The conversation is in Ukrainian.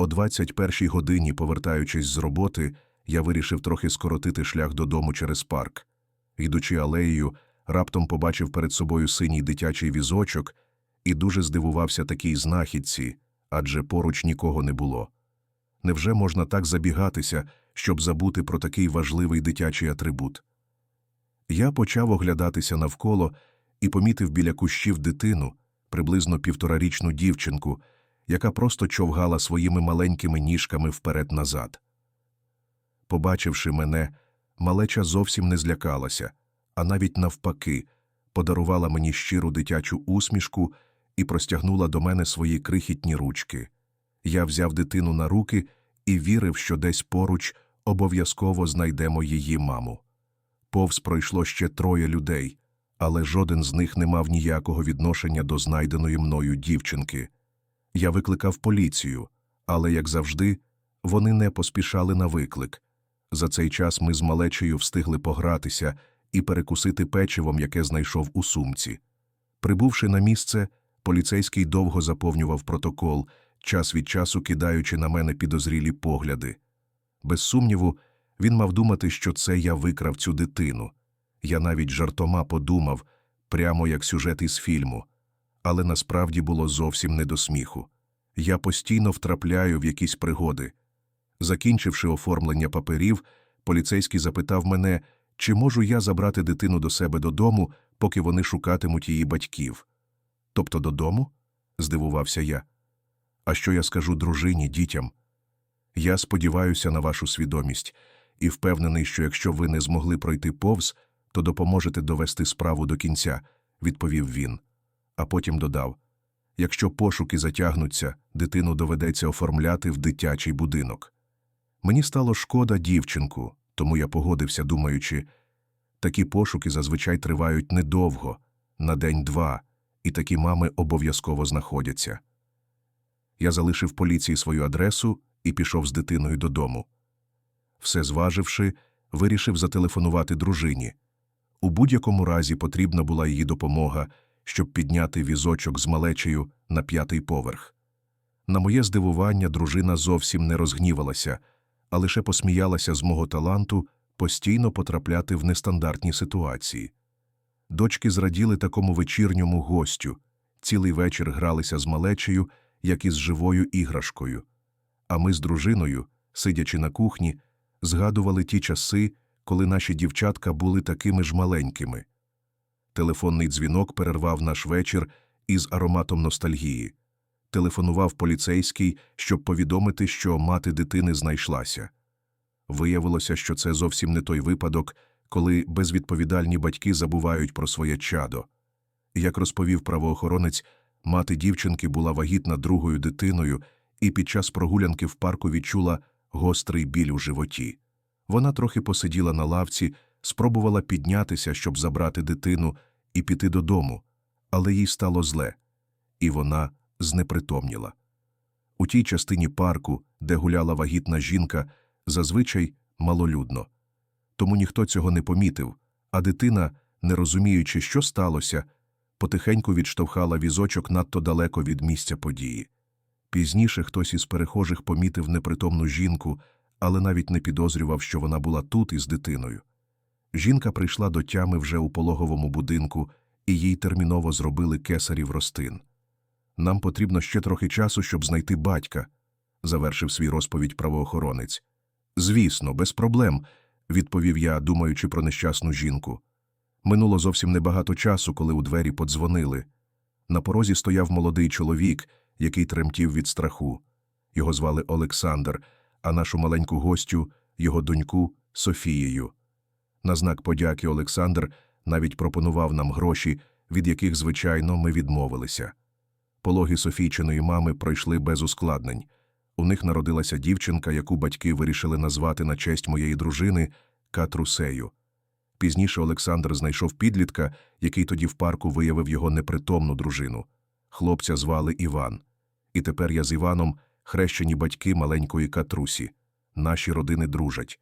О 21-й годині, повертаючись з роботи, я вирішив трохи скоротити шлях додому через парк. Йдучи алеєю, раптом побачив перед собою синій дитячий візочок і дуже здивувався такій знахідці, адже поруч нікого не було. Невже можна так забігатися, щоб забути про такий важливий дитячий атрибут? Я почав оглядатися навколо і помітив біля кущів дитину, приблизно півторарічну дівчинку, яка просто човгала своїми маленькими ніжками вперед-назад. Побачивши мене, малеча зовсім не злякалася, а навіть навпаки, подарувала мені щиру дитячу усмішку і простягнула до мене свої крихітні ручки. Я взяв дитину на руки і вірив, що десь поруч обов'язково знайдемо її маму. Повз пройшло ще троє людей, але жоден з них не мав ніякого відношення до знайденої мною дівчинки. Я викликав поліцію, але, як завжди, вони не поспішали на виклик. За цей час ми з малечею встигли погратися і перекусити печивом, яке знайшов у сумці. Прибувши на місце, поліцейський довго заповнював протокол, час від часу кидаючи на мене підозрілі погляди. Без сумніву, він мав думати, що це я викрав цю дитину. Я навіть жартома подумав, прямо як сюжет із фільму. Але насправді було зовсім не до сміху. Я постійно втрапляю в якісь пригоди. Закінчивши оформлення паперів, поліцейський запитав мене, чи можу я забрати дитину до себе додому, поки вони шукатимуть її батьків. Тобто додому? здивувався я. А що я скажу дружині, дітям? Я сподіваюся на вашу свідомість і впевнений, що якщо ви не змогли пройти повз, то допоможете довести справу до кінця, відповів він. А потім додав якщо пошуки затягнуться, дитину доведеться оформляти в дитячий будинок. Мені стало шкода дівчинку, тому я погодився, думаючи, такі пошуки зазвичай тривають недовго, на день-два, і такі мами обов'язково знаходяться. Я залишив поліції свою адресу і пішов з дитиною додому. Все зваживши, вирішив зателефонувати дружині. У будь-якому разі потрібна була її допомога, щоб підняти візочок з малечею на п'ятий поверх. На моє здивування, дружина зовсім не розгнівалася, а лише посміялася з мого таланту постійно потрапляти в нестандартні ситуації. Дочки зраділи такому вечірньому гостю, цілий вечір гралися з малечею, як із живою іграшкою. А ми з дружиною, сидячи на кухні, згадували ті часи, коли наші дівчатка були такими ж маленькими. Телефонний дзвінок перервав наш вечір із ароматом ностальгії. Телефонував поліцейський, щоб повідомити, що мати дитини знайшлася. Виявилося, що це зовсім не той випадок, коли безвідповідальні батьки забувають про своє чадо. Як розповів правоохоронець, мати дівчинки була вагітна другою дитиною і під час прогулянки в парку відчула гострий біль у животі. Вона трохи посиділа на лавці, спробувала піднятися, щоб забрати дитину і піти додому, але їй стало зле, і вона знепритомніла. У тій частині парку, де гуляла вагітна жінка, зазвичай малолюдно. Тому ніхто цього не помітив, а дитина, не розуміючи, що сталося, потихеньку відштовхала візочок надто далеко від місця події. Пізніше хтось із перехожих помітив непритомну жінку, але навіть не підозрював, що вона була тут із дитиною. Жінка прийшла до тями вже у пологовому будинку, і їй терміново зробили кесарів ростин. Нам потрібно ще трохи часу, щоб знайти батька, завершив свій розповідь правоохоронець. Звісно, без проблем, відповів я, думаючи про нещасну жінку. Минуло зовсім небагато часу, коли у двері подзвонили. На порозі стояв молодий чоловік, який тремтів від страху. Його звали Олександр, а нашу маленьку гостю, його доньку Софією. На знак подяки Олександр навіть пропонував нам гроші, від яких, звичайно, ми відмовилися. Пологи Софійчиної мами пройшли без ускладнень. У них народилася дівчинка, яку батьки вирішили назвати на честь моєї дружини Катрусею. Пізніше Олександр знайшов підлітка, який тоді в парку виявив його непритомну дружину. Хлопця звали Іван. І тепер я з Іваном хрещені батьки маленької Катрусі. Наші родини дружать.